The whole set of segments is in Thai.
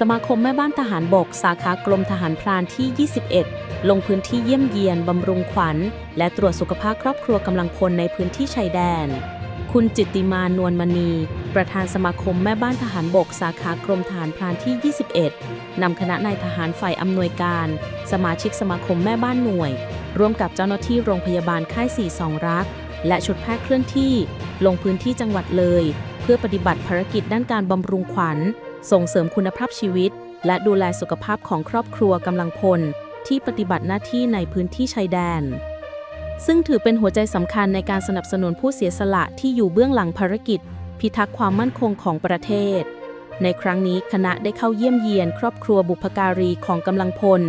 สมาคมแม่บ้านทหารบก สาขากรมทหารพรานที่ 21 ลงพื้นที่เยี่ยมเยียนบำรุงขวัญ และตรวจสุขภาพครอบครัวกำลังพลในพื้นที่ชายแดน คุณจิตติมานวลมณี ประธานสมาคมแม่บ้านทหารบก สาขากรมทหารพรานที่ 21 นำคณะนายทหารฝ่ายอำนวยการ สมาชิกสมาคมแม่บ้านหน่วย ร่วมกับเจ้าหน้าที่โรงพยาบาลค่ายสี่สองรัก และชุดแพทย์เคลื่อนที่ ลงพื้นที่จังหวัดเลย เพื่อปฏิบัติภารกิจด้านการบำรุงขวัญ ส่งเสริมคุณภาพชีวิต และดูแลสุขภาพของครอบครัวกำลังพล ที่ปฏิบัติหน้าที่ในพื้นที่ชายแดน ซึ่งถือเป็นหัวใจสำคัญในการสนับสนุนผู้เสียสละที่อยู่เบื้องหลังภารกิจ พิทักษ์ความมั่นคงของประเทศ ในครั้งนี้คณะได้เข้าเยี่ยมเยียน ครอบครัวบุพการีของกำลังพล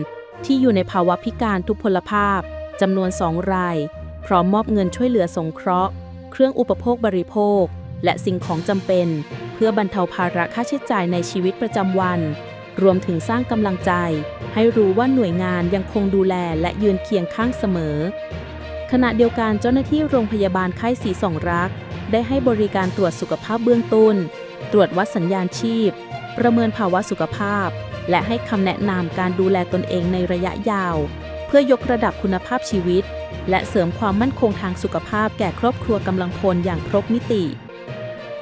ที่อยู่ในภาวะพิการทุพพลภาพจำนวนสองราย พร้อมมอบเงินช่วยเหลือสงเคราะห์ เครื่องอุปโภคบริโภค และสิ่งของจำเป็น เพื่อบรรเทาภาระค่าใช้จ่ายในชีวิตประจำวัน รวมถึงสร้างกำลังใจ ให้รู้ว่าหน่วยงานยังคงดูแลและยืนเคียงข้างเสมอ ขณะเดียวกันเจ้าหน้าที่โรงพยาบาลค่ายสีสองรัก ได้ให้บริการตรวจสุขภาพเบื้องต้น ตรวจวัดสัญญาณชีพ ประเมินภาวะสุขภาพ และให้คำแนะนำการดูแลตนเองในระยะยาว เพื่อยกระดับคุณภาพชีวิตและเสริมความมั่นคงทางสุขภาพแก่ครอบครัวกำลังพลอย่างครบมิติ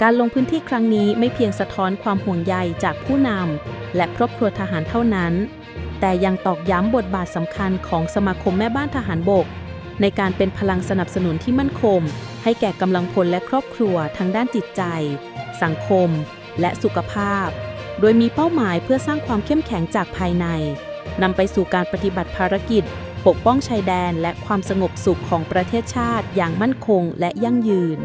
การลงพื้นที่ครั้งนี้ไม่เพียงสะท้อนความห่วงใยจากผู้นำและครอบครัวทหารเท่านั้น แต่ยังตอกย้ำบทบาทสำคัญของสมาคมแม่บ้านทหารบก ในการเป็นพลังสนับสนุนที่มั่นคง ให้แก่กำลังพลและครอบครัวทั้งด้านจิตใจ สังคม และสุขภาพ โดยมีเป้าหมายเพื่อสร้างความเข้มแข็งจากภายในนำไปสู่การปฏิบัติภารกิจ ปกป้องชายแดนและความสงบสุขของประเทศชาติอย่างมั่นคงและยั่งยืน